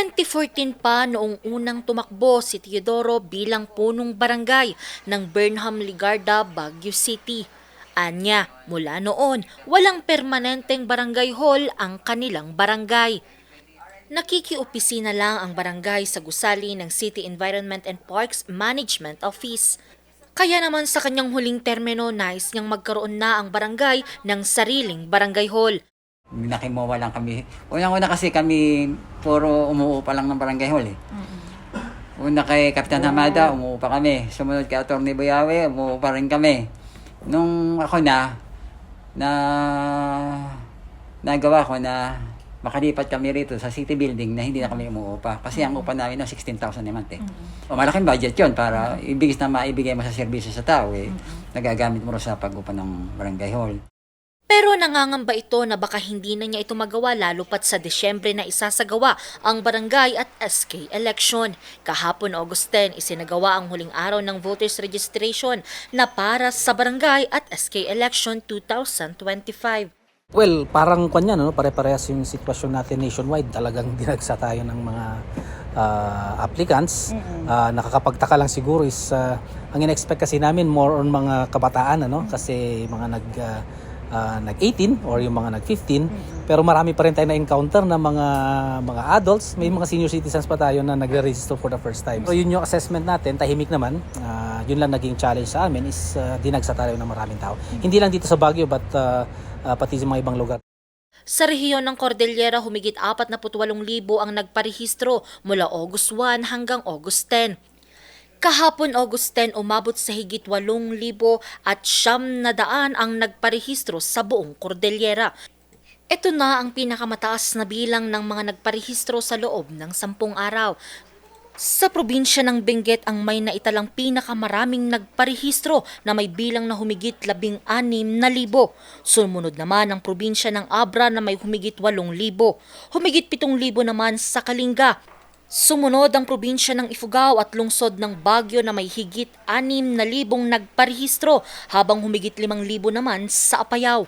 2014 pa noong unang tumakbo si Teodoro bilang punong barangay ng Burnham Ligarda, Baguio City. Anya, mula noon, walang permanenteng barangay hall ang kanilang barangay. Nakikiopisina lang ang barangay sa gusali ng City Environment and Parks Management Office. Kaya naman sa kanyang huling termino, nais niyang magkaroon na ang barangay ng sariling barangay hall. Nakimawa lang kami. Unang-una kasi kami puro umuupa lang ng barangay hall eh. Una kay Kapitan Hamada, umuupa kami. Sumunod kay Atty. Bayawe, umuupa rin kami. Nung ako na, na nagawa ko na makalipat kami rito sa city building na hindi na kami umuupa. Kasi ang upa namin na 16,000 a month eh. O malaking budget yon para ibigis na maibigay mo sa serbisyo sa tao eh. Nagagamit mo rin sa pag-upa ng barangay hall. Pero nangangamba ito na baka hindi na niya ito magawa lalo pat sa Desyembre na isasagawa ang barangay at SK election. Kahapon August 10, isinagawa ang huling araw ng voters registration na para sa barangay at SK election 2025. Well, parang kanya no, pare-parehas yung sitwasyon natin nationwide. Talagang dinagsa tayo ng mga ah, applicants. Ah, nakakapagtaka lang siguro is ah, ang in-expect kasi namin more on mga kabataan ano kasi mga nag ah, ah, nag-18 or yung mga nag-15 pero marami pa rin tayo na-encounter na mga mga adults. May mga senior citizens pa tayo na nagre-register for the first time. So yun yung assessment natin. Tahimik naman. Ah, yun lang naging challenge sa amin is ah, dinagsa tayo ng maraming tao. Hindi lang dito sa Baguio but ah, ah, pati sa mga ibang lugar. Sa rehiyon ng Cordillera, humigit 48,000 ang nagparehistro mula August 1 hanggang August 10. Kahapon August 10, umabot sa higit 8,000 at siyam na daan ang nagparehistro sa buong Cordillera. Ito na ang pinakamataas na bilang ng mga nagparehistro sa loob ng sampung araw. Sa probinsya ng Benguet ang may naitalang pinakamaraming nagparehistro na may bilang na humigit labing anim na libo. Sumunod naman ang probinsya ng Abra na may humigit walong libo. Humigit pitong libo naman sa Kalinga. Sumunod ang probinsya ng Ifugao at lungsod ng Baguio na may higit anim na libong nagparehistro habang humigit limang libo naman sa Apayao.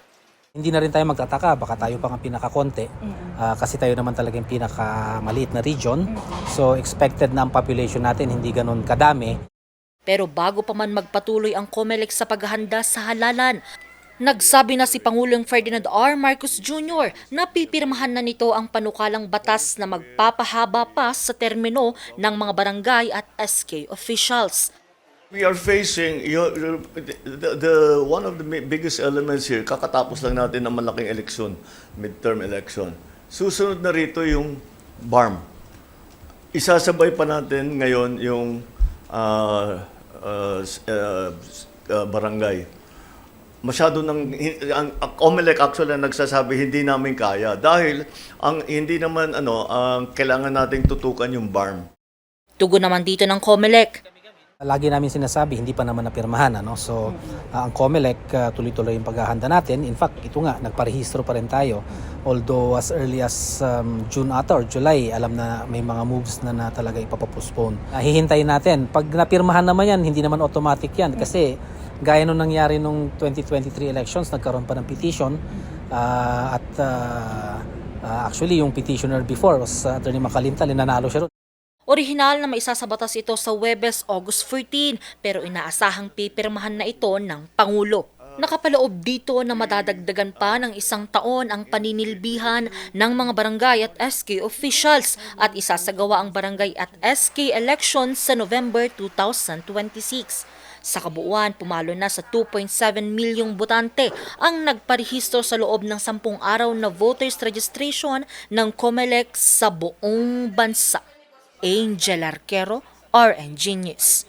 Hindi na rin tayo magtataka, baka tayo pa ang pinakakonti. Ah, kasi tayo naman talaga yung pinakamaliit na region. So expected na ang population natin hindi ganun kadami. Pero bago pa man magpatuloy ang COMELEC sa paghahanda sa halalan, nagsabi na si Pangulong Ferdinand R. Marcos Jr. na pipirmahan na nito ang panukalang batas na magpapahaba pa sa termino ng mga barangay at SK officials. We are facing you the, the one of the biggest elements here. Kakatapos lang natin ng malaking eleksyon, midterm election. Susunod na rito yung BARM. Isasabay pa natin ngayon yung s- ah, s- ah, barangay. Masyado ang, ang COMELEC actually ang nagsasabi hindi namin kaya dahil ang hindi naman ano ang kailangan nating tutukan yung BARM. Tugon naman dito ng COMELEC. Lagi namin sinasabi, hindi pa naman napirmahan. Ano? So, ah, ang COMELEC, ah, tuloy-tuloy yung paghahanda natin. In fact, ito nga, nagparehistro pa rin tayo. Although as early as um, June ata or July, alam na may mga moves na, na talaga ipapapostpone. Uh, hihintayin natin. Pag napirmahan naman yan, hindi naman automatic yan. Kasi gaya nung nangyari nung 2023 elections, nagkaroon pa ng petition. ah, at ah, ah, actually, yung petitioner before was uh, Attorney Makalintal, nanalo siya ron. Orihinal na maisasabatas ito sa Webes August 14 pero inaasahang pipirmahan na ito ng Pangulo. Nakapaloob dito na madadagdagan pa ng isang taon ang paninilbihan ng mga barangay at SK officials at isasagawa ang barangay at SK elections sa November 2026. Sa kabuuan, pumalo na sa 2.7 milyong botante ang nagparehistro sa loob ng sampung araw na voters registration ng COMELEC sa buong bansa. Angel Arquero, RNG News.